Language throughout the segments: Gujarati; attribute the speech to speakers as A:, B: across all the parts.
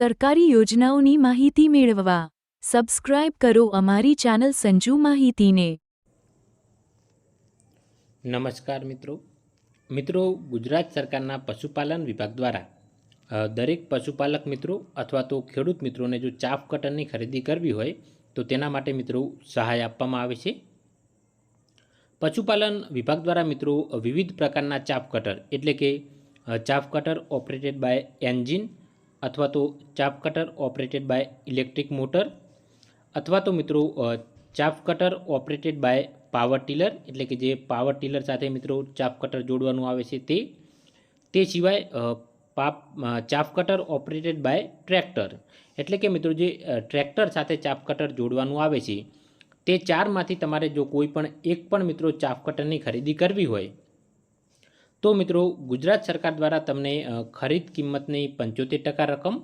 A: સરકારી યોજનાઓની માહિતી મેળવવા. સબસ્ક્રાઇબ કરો અમારી ચેનલ સંજુ માહિતીને.
B: નમસ્કાર મિત્રો. મિત્રો, ગુજરાત સરકારના પશુપાલન વિભાગ દ્વારા દરેક પશુપાલક મિત્રો અથવા તો ખેડૂત મિત્રોને જો ચાફ કટરની ખરીદી કરવી હોય, તો તેના માટે મિત્રો સહાય આપવામાં આવે છે. પશુપાલન વિભાગ દ્વારા મિત્રો વિવિધ પ્રકારના ચાફ કટર એટલે કે chaff cutter operated by engine અથવા તો chaff cutter operated by electric motor, અથવા તો મિત્રો chaff cutter operated by power tiller, એટલે કે જે પાવર ટીલર સાથે મિત્રો ચાપ કટર જોડવાનું આવે છે તે તે સિવાય પાપ ચાપ કટર ઓપરેટેડ બાય ટ્રેક્ટર. એટલે કે મિત્રો જે ટ્રેક્ટર સાથે ચાપ કટર જોડવાનું આવે છે, તે ચારમાંથી તમારે જો કોઈ પણ એક પણ મિત્રો ચાફ કટરની ખરીદી કરવી હોય તો મિત્રો, ગુજરાત સરકાર દ્વારા તમને ખરીદ કિંમતની પંચોતેર ટકા રકમ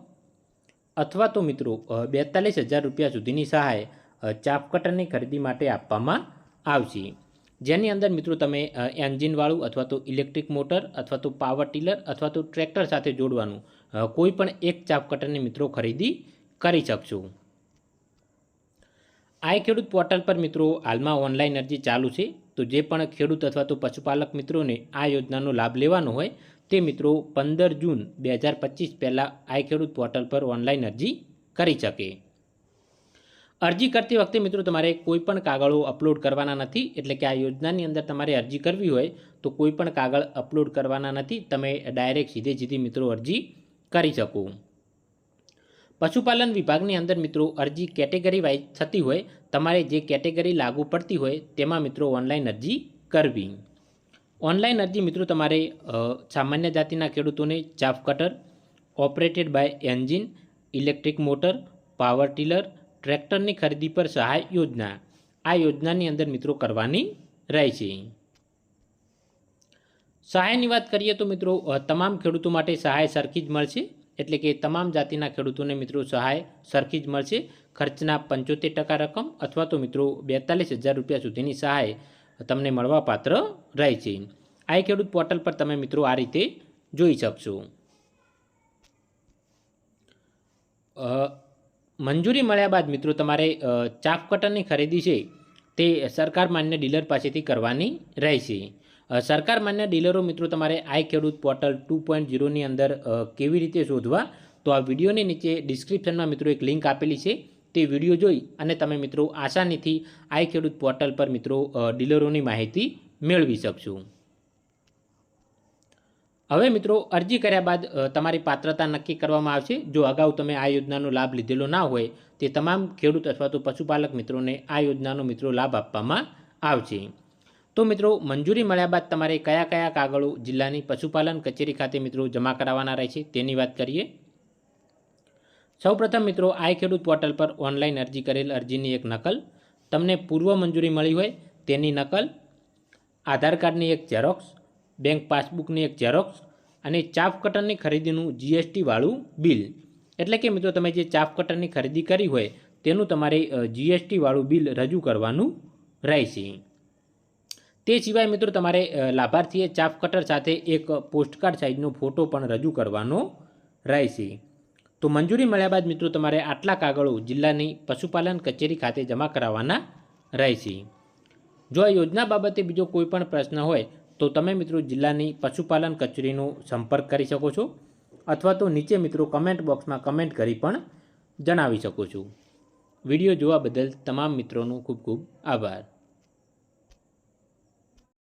B: અથવા તો મિત્રો બેતાલીસ હજાર રૂપિયા સુધીની સહાય ચાપકટરની કટરની ખરીદી માટે આપવામાં આવશે. જેની અંદર મિત્રો તમે એન્જિનવાળું અથવા તો ઇલેક્ટ્રિક મોટર અથવા તો પાવર ટીલર અથવા તો ટ્રેક્ટર સાથે જોડવાનું કોઈપણ કોઈ પણ એક ચાપકટરની મિત્રો ખરીદી કરી શકશો. આઈ ખેડૂત પોર્ટલ પર મિત્રો હાલમાં ઓનલાઈન અરજી ચાલુ છે. તો જે પણ ખેડૂત અથવા તો પશુપાલક મિત્રોને આ યોજનાનો લાભ લેવાનો હોય તે મિત્રો પંદર જૂન બે હજાર પચીસ પહેલાં આઈ ખેડૂત પોર્ટલ પર ઓનલાઈન અરજી કરી શકે. અરજી કરતી વખતે મિત્રો તમારે કોઈ પણ કાગળો અપલોડ કરવાના નથી. એટલે કે આ યોજનાની અંદર તમારે અરજી કરવી હોય તો કોઈ પણ કાગળ અપલોડ કરવાના નથી. તમે ડાયરેક્ટ સીધે સીધી મિત્રો અરજી કરી શકો. પશુપાલન વિભાગની અંદર મિત્રો અરજી કેટેગરી વાઇઝ થતી હોય, તમારે જે કેટેગરી લાગુ પડતી હોય તેમાં મિત્રો ઓનલાઈન અરજી કરવી. ઓનલાઈન અરજી મિત્રો તમારે સામાન્ય જાતિના ખેડૂતોને chaff cutter, operated by engine, electric motor, power tiller, ટ્રેક્ટરની ખરીદી પર સહાય યોજના. આ યોજનાની અંદર મિત્રો કરવાની રહેશે સહાયની વાત કરીએ તો મિત્રો તમામ ખેડૂતો માટે સહાય સરખી જ મળશે. એટલે કે તમામ જાતિના ખેડૂતોને મિત્રો સહાય સરખી જ મળશે. ખર્ચના પંચોતેર ટકા રકમ અથવા તો મિત્રો બેતાલીસ હજાર રૂપિયા સુધીની સહાય તમને મળવાપાત્ર રહે છે. આ ખેડૂત પોર્ટલ પર તમે મિત્રો આ રીતે જોઈ શકશો. મંજૂરી મળ્યા બાદ મિત્રો તમારે ચાફ કટરની ખરીદી છે તે સરકાર માન્ય ડીલર પાસેથી કરવાની રહેશે. સરકાર માન્ય ડીલરો મિત્રો તમારે આઈ ખેડૂત પોર્ટલ ટુ પોઈન્ટ ઝીરોની અંદર કેવી રીતે શોધવા? તો આ વિડીયોની નીચે ડિસ્ક્રિપ્શનમાં મિત્રો એક લિંક આપેલી છે, તે વીડિયો જોઈ અને તમે મિત્રો આસાનીથી આઈ ખેડૂત પોર્ટલ પર મિત્રો ડીલરોની માહિતી મેળવી શકશો. હવે મિત્રો અરજી કર્યા બાદ તમારી પાત્રતા નક્કી કરવામાં આવશે. જો અગાઉ તમે આ યોજનાનો લાભ લીધેલો ના હોય, તે તમામ ખેડૂત અથવા તો પશુપાલક મિત્રોને આ યોજનાનો મિત્રો લાભ આપવામાં આવશે. તો મિત્રો, મંજૂરી મળ્યા બાદ તમારે કયા કયા કાગળો જિલ્લાની પશુપાલન કચેરી ખાતે મિત્રો જમા કરાવવાના રહેશે તેની વાત કરીએ. સૌપ્રથમ મિત્રો, આઈ ખેડૂત પોર્ટલ પર ઓનલાઈન અરજી કરેલ અરજીની એક નકલ. તમને પૂર્વ મંજૂરી મળી હોય તેની નકલ, આધાર કાર્ડની એક ઝેરોક્સ, બેંક પાસબુકની એક ઝેરોક્સ અને ચાફ કટરની ખરીદીનું જીએસટી વાળું બિલ. એટલે કે મિત્રો, તમે જે ચાફ કટરની ખરીદી કરી હોય તેનું તમારે જીએસટી વાળું બિલ રજૂ કરવાનું રહેશે. તે સિવાય મિત્રો તમારે લાભાર્થીએ ચાફ કટર સાથે એક પોસ્ટકાર્ડ સાઇઝનો ફોટો પણ રજૂ કરવાનો રહેશે. તો મંજૂરી મળ્યા બાદ મિત્રો તમારે આટલા કાગળો જિલ્લાની પશુપાલન કચેરી ખાતે જમા કરાવવાના રહેશે. જો આ યોજના બાબતે બીજો કોઈ પણ પ્રશ્ન હોય, તો તમે મિત્રો જિલ્લાની પશુપાલન કચેરીનો સંપર્ક કરી શકો છો, અથવા તો નીચે મિત્રો કમેન્ટ બોક્સમાં કમેન્ટ કરી પણ જણાવી શકો છો. વીડિયો જોવા બદલ તમામ મિત્રોનો ખૂબ ખૂબ આભાર.